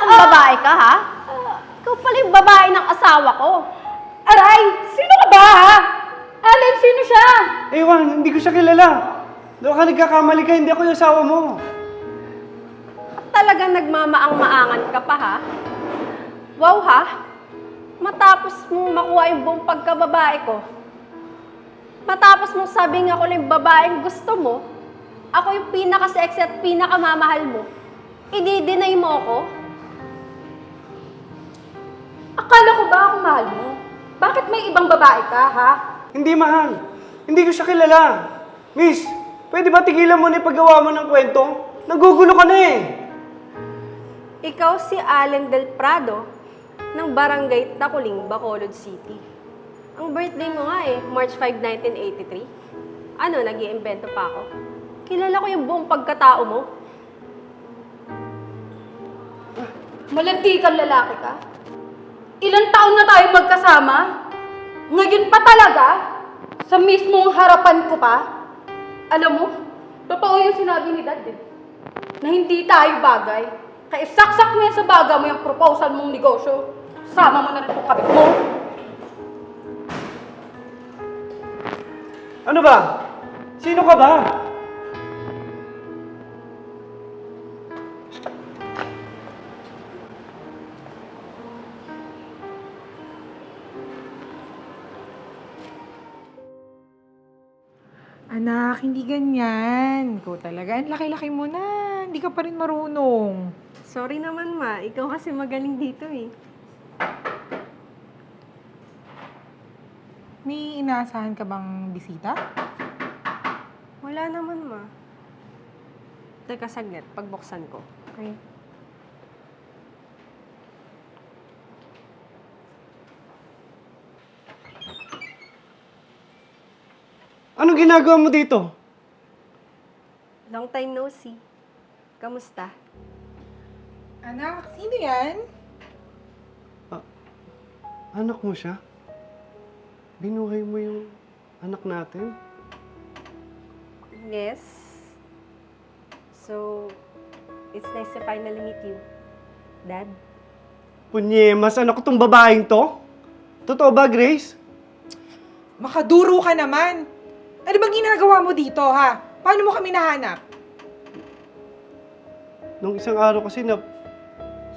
kong babae ka, ha? Ikaw pala yung babae ng asawa ko. Aray! Sino ka ba, ha? Alin, sino siya? Ewan, hindi ko siya kilala. Doon ka nagkakamali ka, hindi ako yung asawa mo. Talagang nagmamaang-maangan ka pa, ha? Wow, ha? Matapos mo makuha yung buong pagkababae ko, matapos mo sabing ako lang yung babaeng gusto mo, ako yung pinaka-sexy at pinakamamahal mo, i-deny mo ako? Akala ko ba ako mahal mo? Bakit may ibang babae ka, ha? Hindi mahal. Hindi ko siya kilala. Miss, pwede ba tigilan mo na yung paggawa mo ng kwento? Nagugulo ka na eh. Ikaw si Allen Del Prado ng Barangay Takuling, Bacolod City. Ang birthday mo nga eh, March 5, 1983. Ano, nag iimbento pa ako? Kilala ko yung buong pagkatao mo. Malanti kang lalaki ka? Ilang taon na tayo magkasama? Ngayon pa talaga? Sa mismong harapan ko pa? Alam mo, totoo yung sinabi ni Dad eh. Na hindi tayo bagay. Kaya saksak mo yan sa baga mo yung proposal mong negosyo. Sama mo na rin itong kabit mo. Ano ba? Sino ka ba? Anak, hindi ganyan. Ikaw talaga, ang laki-laki mo na. Hindi ka pa rin marunong. Sorry naman ma, ikaw kasi magaling dito eh. May inaasahan ka bang bisita? Wala naman ma. Teka saglit, pagbuksan ko. Okay. Anong ginagawa mo dito? Long time no see. Kamusta? Anak, sino yan? Anak mo siya? Binuhay mo yung anak natin? Yes. So, it's nice to finally meet you. Dad? Punyemas, anak ko tong babaeng to? Totoo ba, Grace? Makaduro ka naman. Ano bang ginagawa mo dito, ha? Paano mo kami nahanap? Nung isang araw kasi na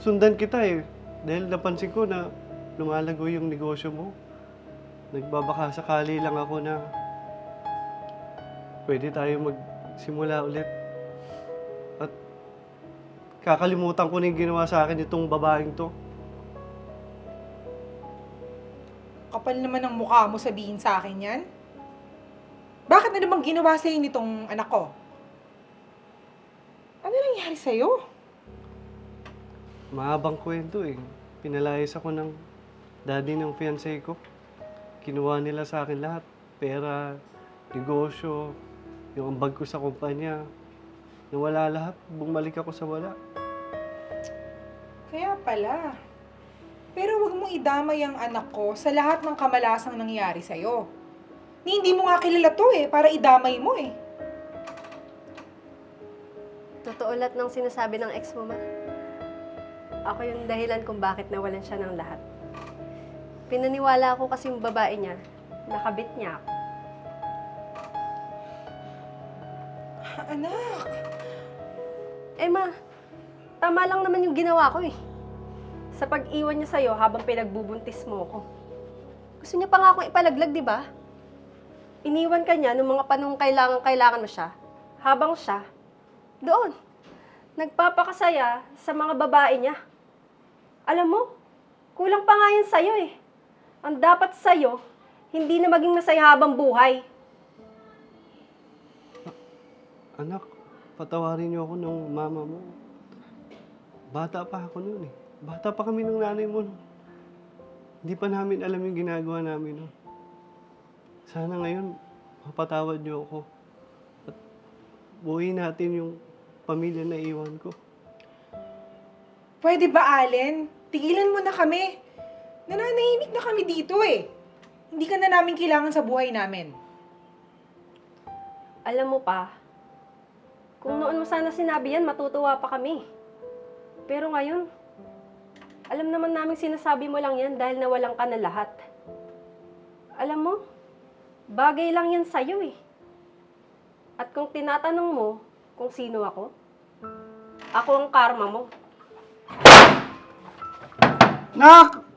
sundan kita eh. Dahil napansin ko na lumalago yung negosyo mo. Nagbabaka sakali lang ako na pwede tayo magsimula ulit. At kakalimutan ko na yung ginawa sa akin itong babaeng to. Kapal naman ang mukha mo sabihin sa akin yan. Bakit na namang ginawa sa'yo nitong anak ko? Ano nangyari sa'yo? Mahabang kwento eh. Pinalayas ako ng daddy ng fiancé ko. Kinuha nila sa akin lahat. Pera, negosyo, yung ambag ko sa kumpanya. Nawala lahat. Bumalik ako sa wala. Kaya pala. Pero wag mong idamay ang anak ko sa lahat ng kamalasang nangyari sa'yo. Ni hindi mo nga kilala to eh, para idamay mo eh. Totoo lahat ng sinasabi ng ex mo, ma. Ako yung dahilan kung bakit nawalan siya ng lahat. Pinaniwala ko kasi yung babae niya, nakabit niya ako. Anak, Eh ma, tama lang naman yung ginawa ko eh. Sa pag-iwan niya sa'yo habang pinagbubuntis mo ko. Gusto niya pa nga akong ipalaglag, di ba? Iniwan ka niya nung mga panong kailangan-kailangan mo siya. Habang siya, doon, nagpapakasaya sa mga babae niya. Alam mo, kulang pa nga yan sa'yo eh. Ang dapat sa'yo, hindi na maging masaya habang buhay. Anak, patawarin niyo ako ng mama mo. Bata pa ako noon eh. Bata pa kami ng nanay mo. Hindi pa namin alam yung ginagawa namin noon. Sana ngayon, mapatawad niyo ako. At buuin natin yung pamilya na iwan ko. pwede ba Allen? Tigilan mo na kami. Nananahimik na kami dito eh. Hindi ka na namin kailangan sa buhay namin. Alam mo pa, kung noon mo sana sinabi yan, matutuwa pa kami. Pero ngayon, Alam naman namin sinasabi mo lang yan dahil nawalan ka na lahat. Alam mo, bagay lang yan sa'yo eh. At kung tinatanong mo kung sino ako, ako ang karma mo. Nak!